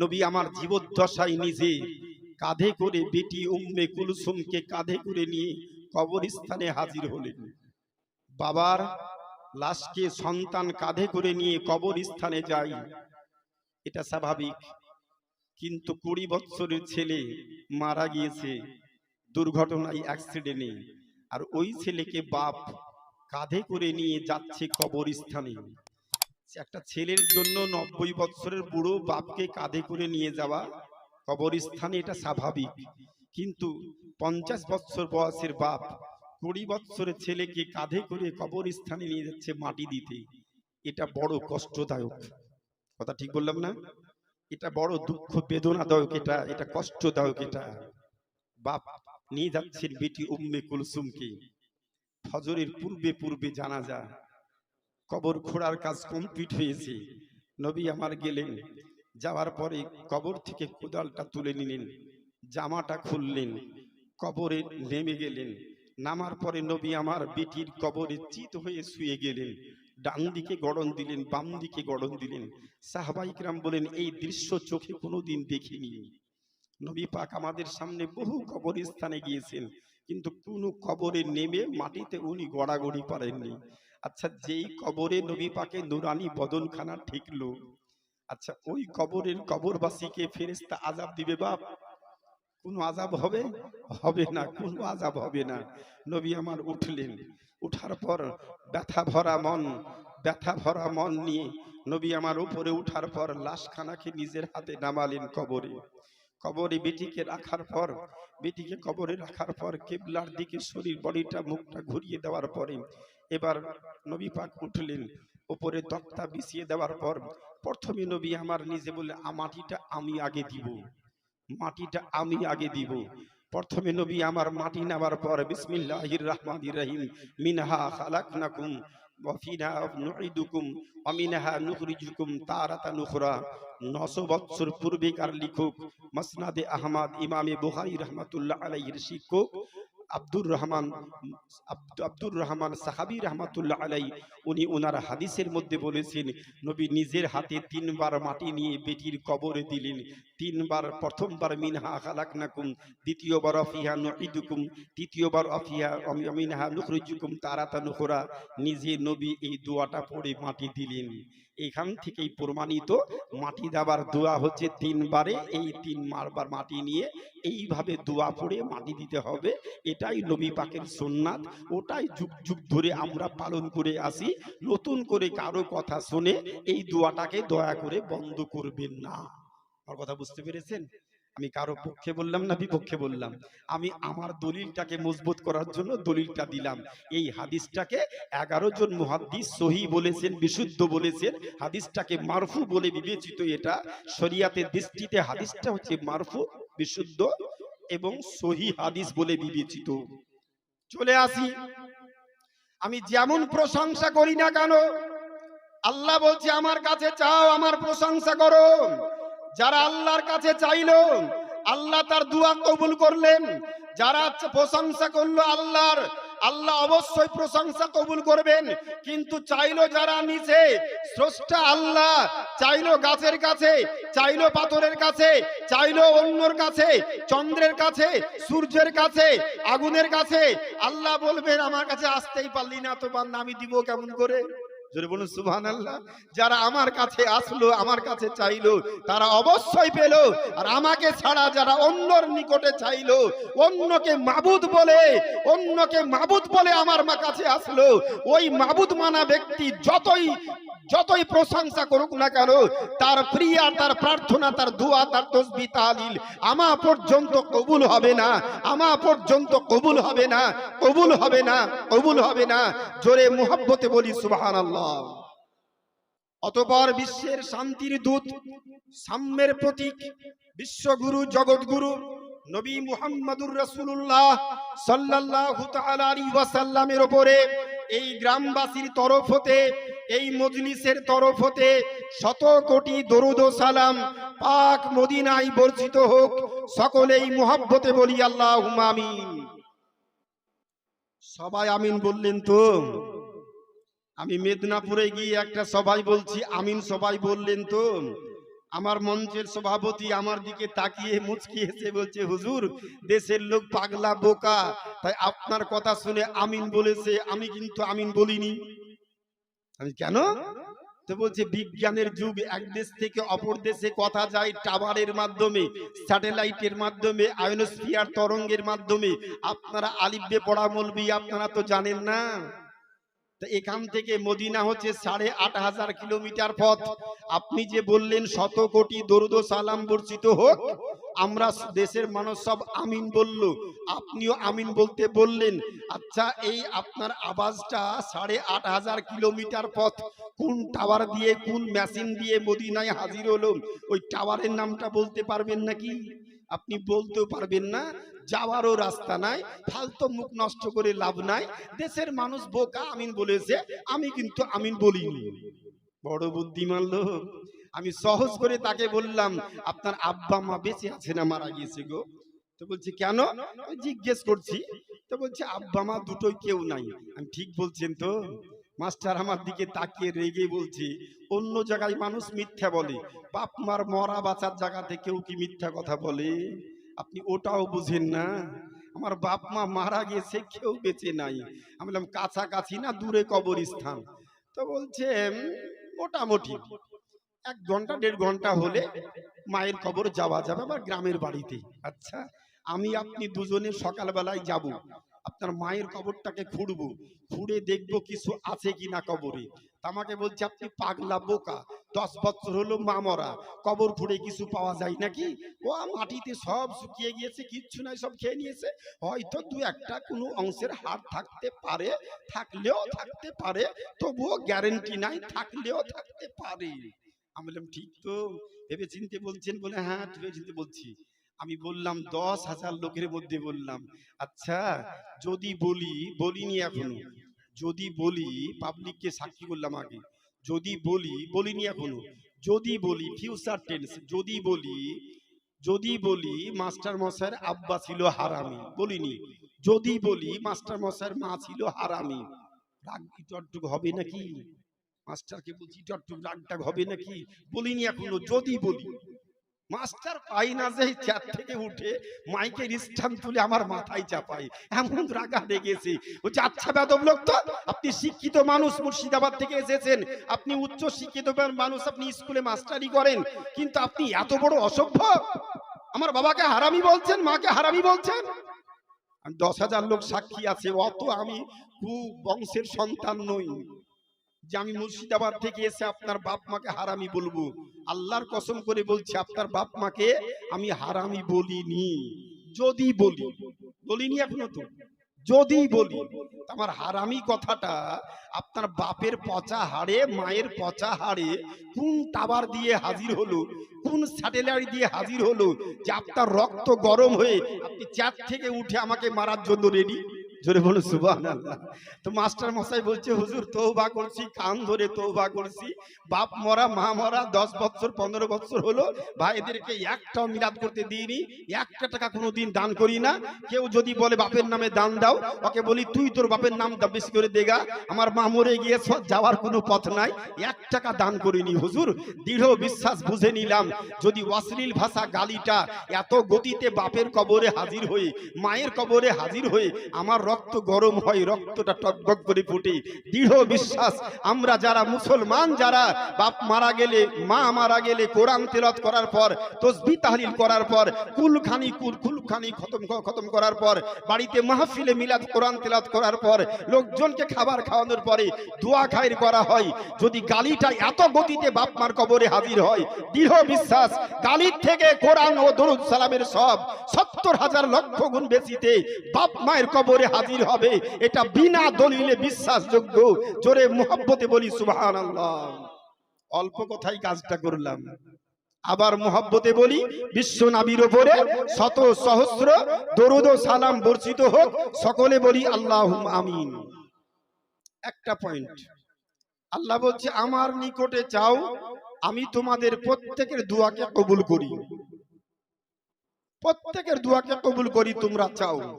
নবী আমার জীবদ্দশায় নিজে কাঁধে করে বেটি উম্মে কুলসুমকে কাঁধে করে নিয়ে কবরস্থানে হাজির হলেন। বাবার লাশকে সন্তান কাঁধে করে নিয়ে কবরস্থানে যাই এটা স্বাভাবিক। কিন্তু কুড়ি বৎসরের ছেলে মারা গিয়েছে। দুর্ঘটনায় অ্যাক্সিডেন্টে। আর ওই ছেলেকে বাপ কাঁধে করে নিয়ে যাচ্ছে কবরস্থানে। একটা ছেলের জন্য নব্বই বৎসরের বুড়ো বাপকে কাঁধে করে নিয়ে যাওয়া কবরস্থানে, এটা স্বাভাবিক। কিন্তু পঞ্চাশ বৎসর বয়সের বাপ কুড়ি বৎসরের ছেলেকে কাঁধে করে কবরস্থানে নিয়ে যাচ্ছে মাটি দিতে। এটা বড় কষ্টদায়ক। কথা ঠিক বললাম না? এটা বড় দুঃখ বেদনাদায়ক এটা এটা কষ্টদায়ক এটা। বাপ নিয়ে যাচ্ছেন বেটি উম্মে কুলসুমকে। ফজরের পূর্বে পূর্বে জানা যা কবর খোঁড়ার কাজ কমপ্লিট হয়েছে। নবী আমার গেলেন, যাওয়ার পরে কবর থেকে কোদালটা তুলে নিলেন, জামাটা খুললেন, কবরে নেমে গেলেন। নামার পরে নবী আমার বেটির কবরে চিত হয়ে শুয়ে গেলেন। ডান দিকে গড়ন দিলেন, বাম দিকে গড়ন দিলেন। সাহবাইকরাম বলেন, এই দৃশ্য চোখে কোনোদিন দেখিনি। নবী পাক আমাদের সামনে বহু কবরস্থানে গিয়েছেন, কিন্তু কোনো কবরে নেমে মাটিতে উনি গড়াগড়ি পারেননি আচ্ছা যেই কবরে নবী পাকে নুরানি বদনখানা ঠিকলো। আচ্ছা ওই কবরের কবরবাসীকে ফেরেস্তা আজাব দিবে বাপ? কোনো আজাব হবে? হবে? না কোনো আজাব হবে না। নবী আমার উঠলেন। উঠার পর ব্যথা ভরা মন ব্যথা ভরা মন নিয়ে নবী আমার উপরে উঠার পর লাশখানাকে নিজের হাতে নামালেন কবরে। কবরে বেটিকে রাখার পর বেটিকে কবরে রাখার পর কেবলার দিকে শরীর বডিটা মুখটা ঘুরিয়ে দেওয়ার পরে এবার নবী পাক উঠলেন। উপরে তক্তা বিছিয়ে দেওয়ার পর প্রথমে নবী আমার নিজে বলে "আ, মাটিটা আমি আগে দিব। মাটিটা আমি আগে দিব। প্রথমে নবী আমার মাটি নেওয়ার পর বিসমিল্লাহির রহমানির রহিম মিনহা খালাকনাকুম। 900 বছর পূর্বেকার লিখক মসনাদে আহমদ ইমামে বুখারী রহমতুল্লাহ আলাইহির শিক্ষক আব্দুর রহমান, আব্দ- আব্দুর রহমান সাহাবী রহমাতুল্লাহ আলাই উনি ওনার হাদিসের মধ্যে বলেছেন, নবী নিজের হাতে তিনবার মাটি নিয়ে বেটির কবরে দিলেন। তিনবার, প্রথমবার, মিনহা খালাকনাকুম, দ্বিতীয়বার, অফিহা নুঈদুকুম, তৃতীয়বার, অফিহা মিনহা নুখরিজুকুম তারাতা নুখরা নিজে নবী এই দোয়াটা পড়ে মাটি দিলেন। এখান থেকেই প্রমাণিত মাটি দেওয়ার দোয়া হচ্ছে তিনবারে। এই তিন মারবার মাটি নিয়ে এইভাবে দোয়া পড়ে মাটি দিতে হবে। এটাই নবী পাকের সোননাথ ওটাই যুগ যুগ ধরে আমরা পালন করে আসি। নতুন করে কারও কথা শুনে এই দোয়াটাকে দয়া করে বন্ধ করবেন না। আমার কথা বুঝতে পেরেছেন? আমি কারও পক্ষে বললাম না বিপক্ষে বললাম। আমি আমার দলিলটাকে মজবুত করার জন্য দলিলটা দিলাম। এই হাদিসটাকে এগারো জন মুহাদ্দিস সহি বলেছেন, বিশুদ্ধ বলেছেন। হাদিসটাকে মারফু বলে বিবেচিত এটা। শরিয়াতের দৃষ্টিতে হাদিসটা হচ্ছে মারফু, বিশুদ্ধ এবং সহি হাদিস বলে বিবেচিত। চলে আসি। আমি যেমন প্রশংসা করি না কেন, আল্লাহ বলছে, আমার কাছে চাও, আমার প্রশংসা করো। যারা আল্লাহর কাছে চাইলো, আল্লাহ তার দুয়া কবুল করলেন। যারা প্রশংসা করল আল্লাহর, আল্লাহ অবশ্যই প্রশংসা কবুল করবেন। কিন্তু চাইলো যারা নিচে, স্রষ্টা আল্লাহ, চাইলো গাছের কাছে, চাইলো পাথরের কাছে, চাইলো অন্যর কাছে, চন্দ্রের কাছে, সূর্যের কাছে, আগুনের কাছে, আল্লাহ বলবেন, আমার কাছে আসতেই পারলি না তো বান্দা আমি দিব কেমন করে? যারা আমার কাছে আসলো, আমার কাছে চাইলো, তারা অবশ্যই পেল। আর আমাকে ছাড়া যারা অন্যর নিকটে চাইলো, অন্যকে মাবুদ বলে, অন্যকে মাবুদ বলে আমার মা কাছে আসলো, ওই মাবুদ মানা ব্যক্তি যতই যতই প্রশংসা করুক না কেন, তার প্রিয়া, তার প্রার্থনা, তার দোয়া, তার তসবি তালিল আমা পর্যন্ত কবুল হবে না, আমা পর্যন্ত কবুল হবে না, কবুল হবে না, কবুল হবে না। জোরে মুহাব্বতে বলি, সুবহানাল্লাহ। অতপর বিশ্বের শান্তির দূত, সাম্যের প্রতীক, বিশ্বগুরু, জগৎগুরু, নবী মুহাম্মদুর রাসূলুল্লাহ সাল্লাল্লাহু তাআলা আলাইহি ওয়াসাল্লামের উপরে এই গ্রামবাসীর তরফ হতে এই মজলিসের তরফ হতে শত কোটি দরুদ সালাম পাক মদিনায় বর্ষিত হোক, সকলেই মুহাব্বতে বলি আল্লাহুম্মা আমিন। সবাই আমিন বললেন তো? আমি মেদিনীপুরে গিয়ে একটা সবাই বলছি, আমিন সবাই বললেন তো? আমার মঞ্চের সভাপতি আমার দিকে তাকিয়ে মুচকি বলছে, হুজুর, দেশের লোক পাগলা, বোকা। তাই আপনার কথা শুনে আমিন বলেছে, আমি কিন্তু আমিন বলিনি। আমি কেন? তো বলছে, বিজ্ঞানের যুগ, এক দেশ থেকে অপর দেশে কথা যায় টাওয়ারের মাধ্যমে, স্যাটেলাইটের মাধ্যমে, আয়নোস্ফিয়ার তরঙ্গের মাধ্যমে। আপনারা আলিব্বে পড়া মলবি, আপনারা তো জানেন না। এখান থেকে মদিনা হচ্ছে সাড়ে আট হাজার কিলোমিটার পথ। আপনি যে বললেন, শত কোটি দরুদ সালাম বর্ষিত হোক আমরা দেশের মানুষ সব আমিন বলল। আপনিও আমিন বলতে বললেন। আচ্ছা এই আপনার আওয়াজটা সাড়ে আট হাজার কিলোমিটার পথ। কোন টাওয়ার দিয়ে, কোন মেশিন দিয়ে মদিনায় হাজির হলো? ওই টাওয়ারের নামটা বলতে পারবেন নাকি? আপনি বলতেও পারবেন না। যাওয়ারও রাস্তা নাই, ফালতু মুখ নষ্ট করে লাভ নাই। দেশের মানুষ বোকা আমিন বলেছে, আমি কিন্তু আমিন বলিনি। বড় বুদ্ধিমান লোক। আমি সহজ করে তাকে বললাম, আপনার আব্বা মা বেঁচে আছে না মারা গিয়েছে গো। তো বলছি, কেন? জিজ্ঞেস করছি। তো বলছে, আব্বা মা দুটোই কেউ নাই। আমি ঠিক বলছেন তো। মাস্টার আমার দিকে তাকিয়ে রেগে বলছে, অন্য জায়গায় মানুষ মিথ্যা বলে। বাপ মার মরা বাঁচার জায়গাতে কেউ কি মিথ্যা কথা বলে? আপনি ওটাও বুঝেন না। আমার বাপ মা মারা গেছে কেউ বেঁচে নাই। আমি বললাম, কাছাকাছি না, দূরে কবরস্থান। তো বলছে মোটামুটি। এক ঘণ্টা দেড় ঘণ্টা হলে মায়ের কবর যাওয়া যাবে আবার গ্রামের বাড়িতে। আচ্ছা। আমি আপনি দুজনে সকালবেলায় যাব। আপনার মায়ের কবরটাকে খুঁড়বো। খুঁড়ে দেখব কিছু আছে কি না কবরে। আমাকে বলছে আপনি পাগলা বোকা। দশ বছর হলো মা মরা। কবর খুঁড়ে কিছু পাওয়া যায় নাকি? ও মাটিতে সব শুকিয়ে গিয়েছে কিচ্ছু নাই সব খেয়ে নিয়েছে। হয়তো দু একটা কোনো অংশের হার থাকতে পারে থাকলেও থাকতে পারে তবুও গ্যারেন্টি নাই থাকলেও থাকতে পারে। আমি বললাম, ঠিক তো। ভেবে চিনতে বলছেন বলে হ্যাঁ ভেবে চিনতে বলছি। আমি বললাম, দশ হাজার লোকের মধ্যে বললাম। আচ্ছা যদি বলি, বলিনি এখনও। যদি বলি পাবলিককে সাক্ষী করলাম আগে। যদি বলি, বলিনি এখনও। যদি বলি ফিউচার টেন্স যদি বলি যদি বলি মাস্টার মশাইয়ের আব্বা ছিল হারামি। বলিনি। যদি বলি মাস্টার মশাইয়ের মা ছিল হারামি। রাগ হবে নাকি? মাস্টারকে বলছি হবে নাকি? বলিনি এখনও, যদি বলি। মাস্টার পাই না যে থেকে উঠে মাইকের তুলে আমার মাথায় এমন রাগা লেগেছে আচ্ছা বেদব লোক তো, আপনি শিক্ষিত মানুষ মুর্শিদাবাদ থেকে এসেছেন। আপনি উচ্চ শিক্ষিত মানুষ, আপনি স্কুলে মাস্টারি করেন। কিন্তু আপনি এত বড় অসভ্য। আমার বাবাকে হারামি বলছেন, মাকে হারামি বলছেন? দশ হাজার লোক সাক্ষী আছে, অত আমি বংশের সন্তান নই। যে আমি মুর্শিদাবাদ থেকে এসে আপনার বাপ মাকে হারামি বলব। আল্লাহর কসম করে বলছি আপনার বাপ মাকে আমি হারামি বলিনি। যদি বলি বলিনি এখনও তো। যদি বলি আমার হারামি কথাটা আপনার বাপের পচা হাড়ে মায়ের পচা হাড়ে কোন টাবার দিয়ে হাজির হলো কোন স্যাটেলাইট দিয়ে হাজির হলো যে আপনার রক্ত গরম হয়ে আপনি চার থেকে উঠে আমাকে মারার জন্য রেডি জোরে বলো সুবাহ তো মাস্টার মশাই বলছে, হুজুর তৌবা করছি, কান ধরে তৌবা করছি। বাপ মরা, মা মরা, দশ বছর, পনেরো বছর হলো। ভাইদেরকে একটাও মিলাদ করতে দিইনি। একটা টাকা কোনোদিন দান করি না। কেউ যদি বলে, বাপের নামে দান দাও। ওকে বলি, তুই তোর বাপের নাম বেশি করে দেগা আমার মা মরে গিয়ে যাওয়ার কোনো পথ নাই। এক টাকা দান করিনি, হুজুর। দৃঢ় বিশ্বাস বুঝে নিলাম। যদি অশ্লীল ভাষা গালিটা এত গতিতে বাপের কবরে হাজির হয়ে মায়ের কবরে হাজির হয়ে আমার রক্ত গরম হয়, রক্তটা টকবক করে ফুটে। দৃঢ় বিশ্বাস, আমরা যারা মুসলমান, যারা বাপ মারা গেলে, মা মারা গেলে কোরআন তেলত করার পর, তসবি তাহলিল করার পর, কুলখানি কুল, কুলখানি খতম খতম করার পর, বাড়িতে মাহফিলে মিলাদ কোরআন তেলাত করার পর, লোকজনকে খাবার খাওয়ানোর পরে দোয়া খায়ের করা হয়। যদি গালিটা এত গতিতে বাপ মার কবরে হাজির হয়, দৃঢ় বিশ্বাস, গালির থেকে কোরআন ও দরুদ সালামের সব সত্তর হাজার লক্ষ গুণ বেশিতে বাপ মায়ের কবরে হাজির হবে। এটা বিনা দলিলে বিশ্বাসযোগ্য। জোরে মোহাব্বতে বলি সুবহান অল্প কথাই কাজটা করলাম। আবার মোহাব্বতে বলি, বিশ্ব নাবির ওপরে শত সহস্র দরুদ সালাম বর্ষিত হোক, সকলে বলি আল্লাহ আমিন। একটা পয়েন্ট আল্লাহ বলছে, আমার নিকটে চাও আমি তোমাদের প্রত্যেকের দুয়াকে কবুল করি। প্রত্যেকের দুয়াকে কবুল করি, তোমরা চাও।